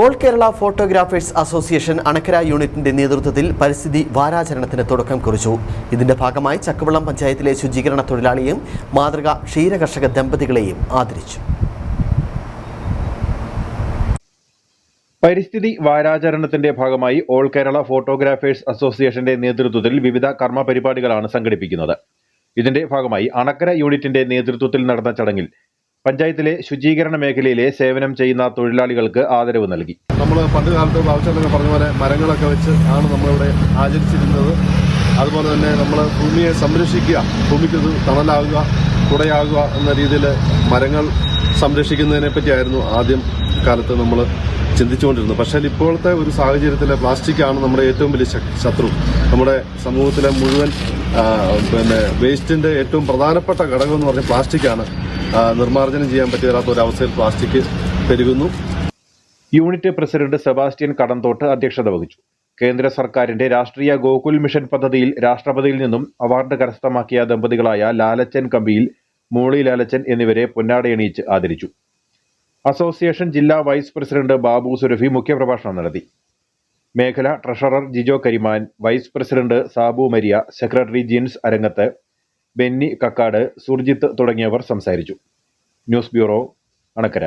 All Kerala photographers association Anakkara യൂണിറ്റിന്റെ നേതൃത്വത്തിൽ പരിസ്ഥിതി വാരാചരണത്തിന് തുടക്കം കുറിച്ചു. ഇതിന്റെ ഭാഗമായി ചക്കവള്ളം പഞ്ചായത്തിലെ ശുചീകരണ തൊഴിലാളിയെയും മാതൃക ക്ഷീരകർഷക ദമ്പതികളെയും ആദരിച്ചു. പരിസ്ഥിതി വാരാചരണത്തിന്റെ ഭാഗമായി ഓൾ കേരള ഫോട്ടോഗ്രാഫേഴ്സ് അസോസിയേഷന്റെ നേതൃത്വത്തിൽ വിവിധ കർമ്മ പരിപാടികളാണ് സംഘടിപ്പിക്കുന്നത്. ഇതിന്റെ ഭാഗമായി അണക്കര യൂണിറ്റിന്റെ നേതൃത്വത്തിൽ നടന്ന ചടങ്ങിൽ പഞ്ചായത്തിലെ ശുചീകരണ മേഖലയിലെ സേവനം ചെയ്യുന്ന തൊഴിലാളികൾക്ക് ആദരവ് നൽകി. നമ്മൾ പണ്ട് കാലത്ത് ബാബുച്ചേട്ടനൊക്കെ പറഞ്ഞ പോലെ മരങ്ങളൊക്കെ വെച്ച് ആണ് നമ്മളിവിടെ ആചരിച്ചിരുന്നത്. അതുപോലെ തന്നെ നമ്മൾ ഭൂമിയെ സംരക്ഷിക്കുക ഭൂമിക്ക് ഇത് തണലാകുക കുടയാകുക എന്ന രീതിയിൽ മരങ്ങൾ സംരക്ഷിക്കുന്നതിനെ പറ്റിയായിരുന്നു ആദ്യം കാലത്ത് നമ്മൾ ചിന്തിച്ചുകൊണ്ടിരുന്നത്. പക്ഷേ ഇപ്പോഴത്തെ ഒരു സാഹചര്യത്തിൽ പ്ലാസ്റ്റിക്കാണ് നമ്മുടെ ഏറ്റവും വലിയ ശത്രു. നമ്മുടെ സമൂഹത്തിലെ മുഴുവൻ പിന്നെ വേസ്റ്റിന്റെ ഏറ്റവും പ്രധാനപ്പെട്ട ഘടകം എന്ന് പറഞ്ഞാൽ പ്ലാസ്റ്റിക്കാണ് നിർമ്മാർജനം ചെയ്യാൻ പറ്റാത്ത ഒരു അവസ്ഥയിൽ പ്ലാസ്റ്റിക് പെരുകുന്നു. യൂണിറ്റ് പ്രസിഡന്റ് സെബാസ്റ്റ്യൻ കടന്തോട്ട് അധ്യക്ഷത വഹിച്ചു. കേന്ദ്ര സർക്കാരിന്റെ രാഷ്ട്രീയ ഗോകുൽ മിഷൻ പദ്ധതിയിൽ രാഷ്ട്രപതിയിൽ നിന്നും അവാർഡ് കരസ്ഥമാക്കിയ ദമ്പതികളായ ലാലച്ചൻ കമ്പിയിൽ മോളി ലാലച്ചൻ എന്നിവരെ പൊന്നാടയണിയിച്ച് ആദരിച്ചു. അസോസിയേഷൻ ജില്ലാ വൈസ് പ്രസിഡന്റ് ബാബു സുരഭി മുഖ്യപ്രഭാഷണം നടത്തി. മേഖല treasurer Jijo Kariman vice president Sabu Maria secretary Jins Arangath Benny Kakkad Surjith തുടങ്ങിയവർ സംസാരിച്ചു. News bureau Anakkara.